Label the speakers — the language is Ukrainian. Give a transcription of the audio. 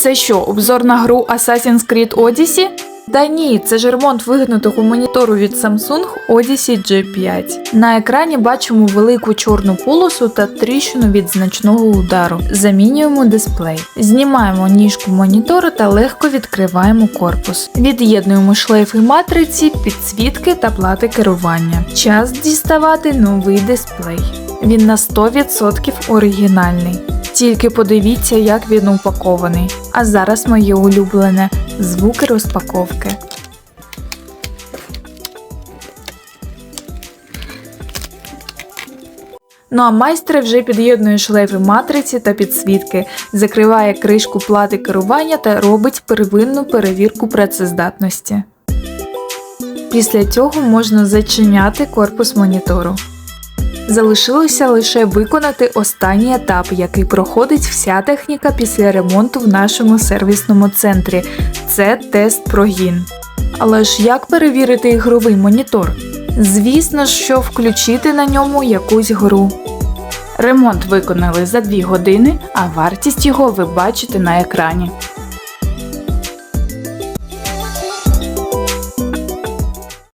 Speaker 1: Це що, обзор на гру Assassin's Creed Odyssey? Та ні, це ж ремонт вигнутого монітору від Samsung Odyssey G5. На екрані бачимо велику чорну полосу та тріщину від значного удару. Замінюємо дисплей. Знімаємо ніжку монітору та легко відкриваємо корпус. Від'єднуємо шлейфи матриці, підсвітки та плати керування. Час діставати новий дисплей. Він на 100% оригінальний. Тільки подивіться, як він упакований. А зараз моє улюблене звуки розпаковки. Ну а майстер вже під'єднує шлейфи матриці та підсвітки, закриває кришку плати керування та робить первинну перевірку працездатності. Після цього можна зачиняти корпус монітору. Залишилося лише виконати останній етап, який проходить вся техніка після ремонту в нашому сервісному центрі. Це тест прогін. Але ж як перевірити ігровий монітор? Звісно що включити на ньому якусь гру. Ремонт виконали за 2 години, а вартість його ви бачите на екрані.